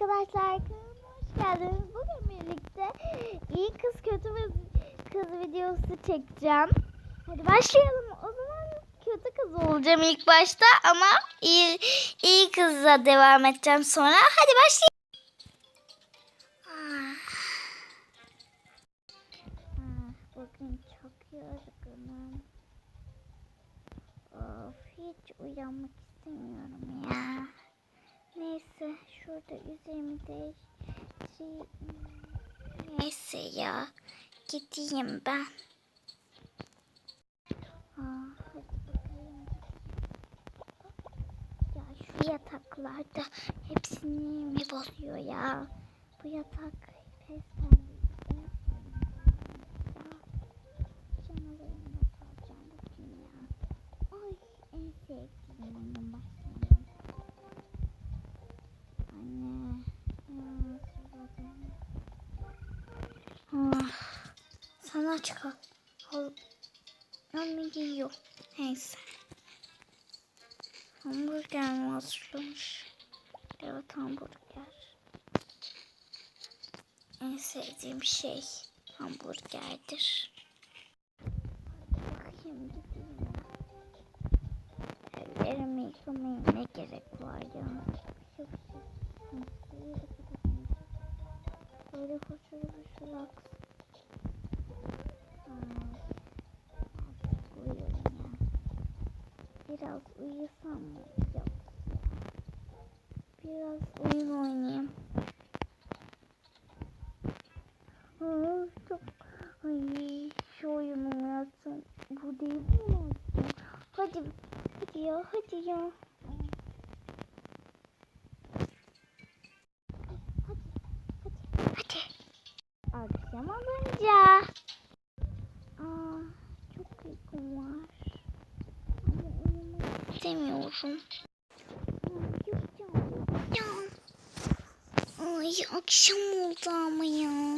arkadaşlar hoş geldiniz. Bugün birlikte iyi kız kötü kız videosu çekeceğim. Hadi başlayalım. O zaman kötü kız olacağım ilk başta ama iyi iyi kızla devam edeceğim sonra. Hadi başlayalım. Ah, Bugün çok yorgunum. Of hiç uyanmak istemiyorum ya. Şurada üzerimi değiştireyim. Neyse ya gideyim ben. Aa. Ya şu yataklarda hepsini mi bozuyor ya? Bu yatak pes. Ay en sevdiğim sana çıkar. Al. Anne yiyor. Neyse. Hamburger mi hazırlamış? Evet hamburger. En sevdiğim şey hamburgerdir. Bakayım. Ellerimi yıkamaya ne gerek var ya? Şu Böyle hoşur hoşur aksın. Biraz uyusam mı? Yok. Biraz oyun oynayayım. Aa, çok... Ay şu oyunu yapsam. Bu değil mi? Hadi, hadi ya, hadi ya. Hadi, hadi. Akşam olunca. Aa, çok uykum var. Ama uyumak istemiyorum. Yapacağım. Ay akşam oldu ama ya.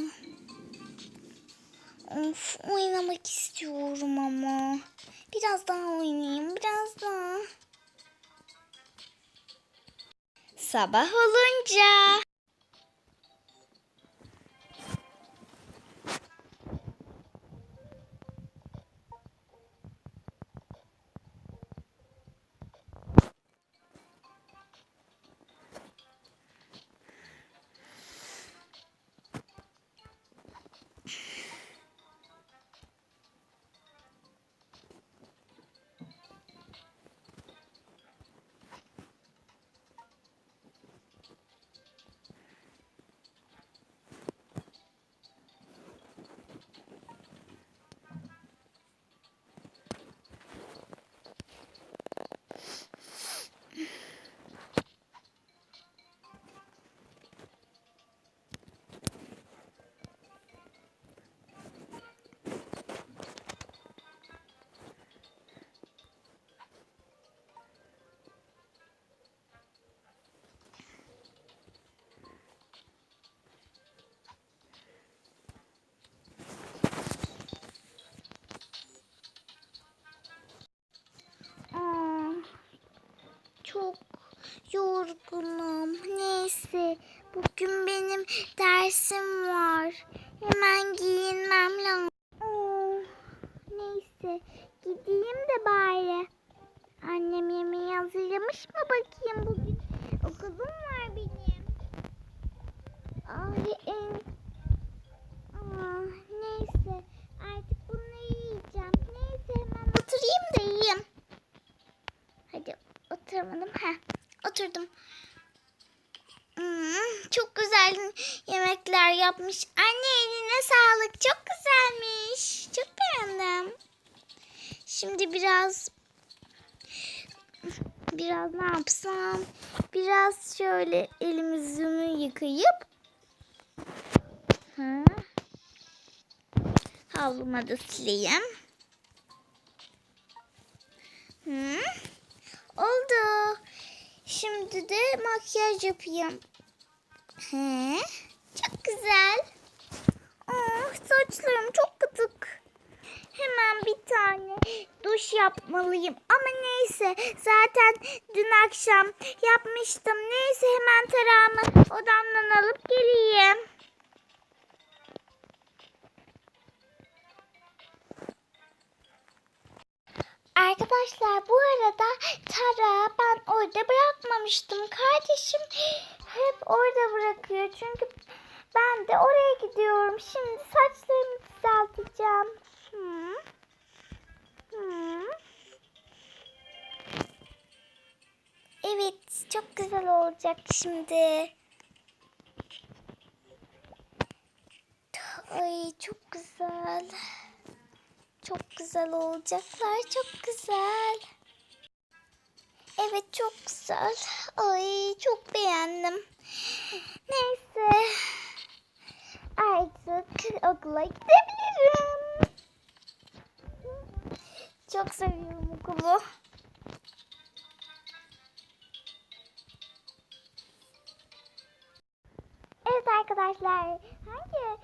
Of oynamak istiyorum ama. Biraz daha oynayayım biraz daha. Sabah olunca. Oturamadım. Ha, oturdum. Hmm, çok güzel yemekler yapmış. Anne eline sağlık. Çok güzelmiş. Çok beğendim. Şimdi biraz biraz ne yapsam? Biraz şöyle elimi yüzümü yıkayıp ha, havluma da sileyim. Hı. Oldu. Şimdi de makyaj yapayım. He, çok güzel. Oh, saçlarım çok kıtık. hemen bir tane duş yapmalıyım. Ama neyse zaten dün akşam yapmıştım. Neyse hemen tarağımı odamdan alıp geleyim. Arkadaşlar bu arada Tara ben orada bırakmamıştım. Kardeşim hep orada bırakıyor. Çünkü ben de oraya gidiyorum. Şimdi saçlarımı düzelteceğim. Hmm. Hmm. Evet çok güzel olacak şimdi. Ay çok güzel. Çok güzel olacaklar. Çok güzel. Evet çok güzel. Ay çok beğendim. Neyse. Artık okula gidebilirim. Çok seviyorum okulu. Evet arkadaşlar. Hangi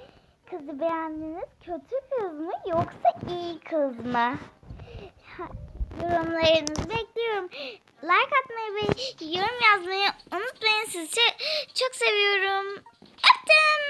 kızı beğendiniz? Kötü kız mı yoksa iyi kız mı? Yorumlarınızı bekliyorum. Like atmayı ve yorum yazmayı unutmayın. Sizi çok seviyorum. Öptüm.